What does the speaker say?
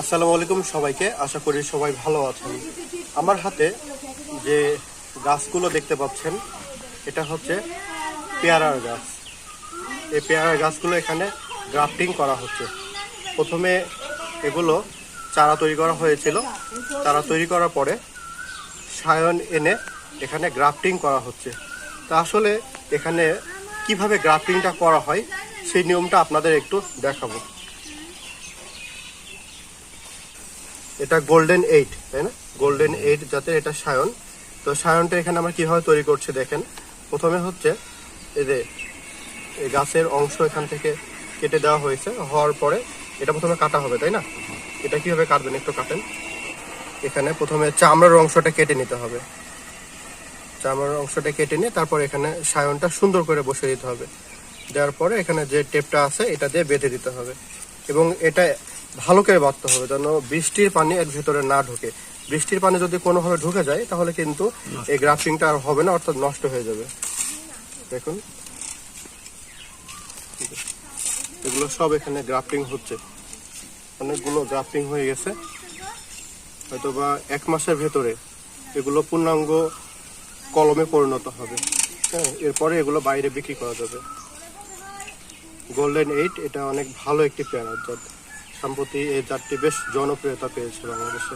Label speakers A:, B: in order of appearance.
A: আসসালামু আলাইকুম সবাইকে। আশা করি সবাই ভালো আছেন। আমার হাতে যে গাছগুলো দেখতে পাচ্ছেন, এটা হচ্ছে পেয়ারার গাছ। এই পেয়ারার গাছগুলো এখানে গ্রাফটিং করা হচ্ছে। প্রথমে এগুলো চারা তৈরি করা হয়েছিল। চারা তৈরি করার পরে সায়ন এনে এখানে গ্রাফটিং করা হচ্ছে। তা আসলে এখানে কীভাবে গ্রাফটিংটা করা হয়, সেই নিয়মটা আপনাদের একটু দেখাবো। এটা গোল্ডেন এইট তাই না? গোল্ডেন এইট যাতে এটা সায়ন। তো সায়নটা এখানে আমরা কীভাবে তৈরি করছি দেখেন। প্রথমে হচ্ছে এই যে এই গাছের অংশ এখান থেকে কেটে দেওয়া হয়েছে, হওয়ার পরে এটা প্রথমে কাটা হবে, তাই না? এটা কীভাবে কাটবেন একটু কাটেন। এখানে প্রথমে চামড়ার অংশটা কেটে নিতে হবে। চামড়ার অংশটা কেটে নিয়ে তারপর এখানে সায়নটা সুন্দর করে বসে দিতে হবে। দেওয়ার পরে এখানে যে টেপটা আছে, এটা দিয়ে বেঁধে দিতে হবে। এবং এটা ভালো করে বাঁধতে হবে যেন বৃষ্টির পানি এর ভেতরে না ঢোকে। বৃষ্টির পানি যদি কোনোভাবে ঢুকে যায় তাহলে কিন্তু এই গ্রাফটিংটা আর হবে না অর্থাৎ নষ্ট হয়ে যাবে। দেখুন। এগুলো সব এখানে গ্রাফটিং হচ্ছে। অনেকগুলো গ্রাফটিং হয়ে গেছে। হয়তো বা এক মাসের ভেতরে এগুলো পূর্ণাঙ্গ কলমে পরিণত হবে। হ্যাঁ এরপরে এগুলো বাইরে বিক্রি করা যাবে। গোল্ডেন এইট এটা অনেক ভালো একটি পেয়ারা জাত। সম্প্রতি এই জাতটি বেশ জনপ্রিয়তা পেয়েছে বাংলাদেশে।